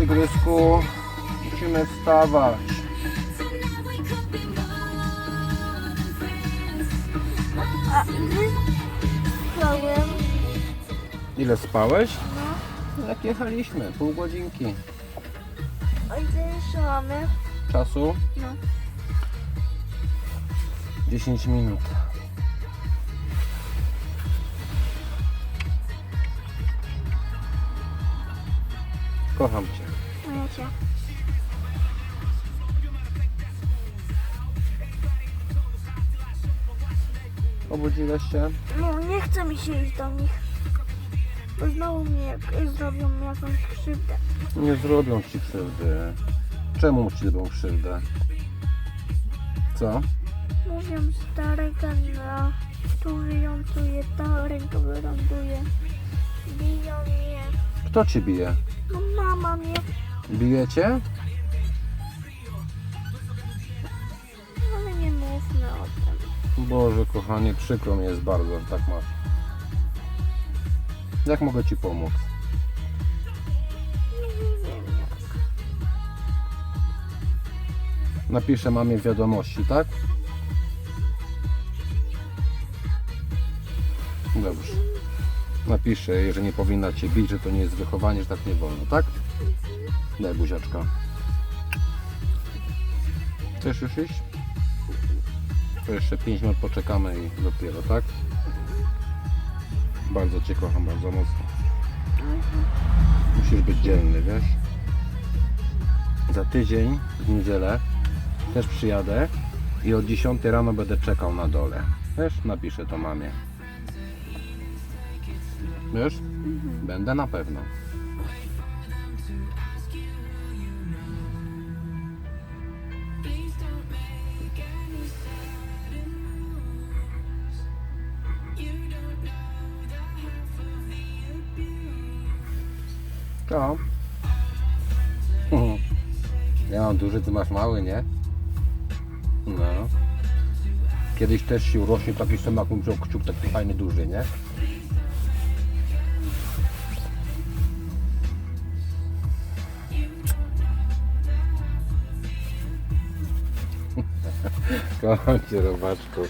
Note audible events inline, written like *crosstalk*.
Tygrysku, musimy wstawać. A wyspałem. Ile spałeś? No. Jak jechaliśmy? Pół godzinki A ile mamy? czasu? No. 10 minut. Kocham Cię. Ja cię. Obudziłeś się? No nie chce mi się iść do nich. Bo znowu mi jak, zrobią mi jakąś krzywdę. Nie zrobią Ci krzywdy. Czemu Ci zrobią krzywdę? Co? Mówią, że ta ręka na tu wyjątuje, ta ręka wyląduje. Biją mnie. Kto Cię bije? No mama mnie. Bije Cię? Ale nie mówmy o tym. Boże, kochanie, przykro mi jest bardzo, że tak masz. Jak mogę Ci pomóc? No nie wiem jak. Napiszę mamie wiadomości, tak? Dobrze. Napiszę, że nie powinna Cię bić, że to nie jest wychowanie, że tak nie wolno, tak? Daj buziaczka. Chcesz już iść? To jeszcze 5 minut poczekamy i dopiero, tak? Bardzo Cię kocham, bardzo mocno. Musisz być dzielny, wiesz? Za tydzień, w niedzielę, też przyjadę i o 10 rano będę czekał na dole. Wiesz, napiszę to mamie. Wiesz? Będę na pewno. To. Mhm. Ja mam duży, ty masz mały, nie? No. Kiedyś też się urośnie taki stomak, bym wziął kciuk taki fajny, duży, nie? *laughs* Kocham cię, robaczku.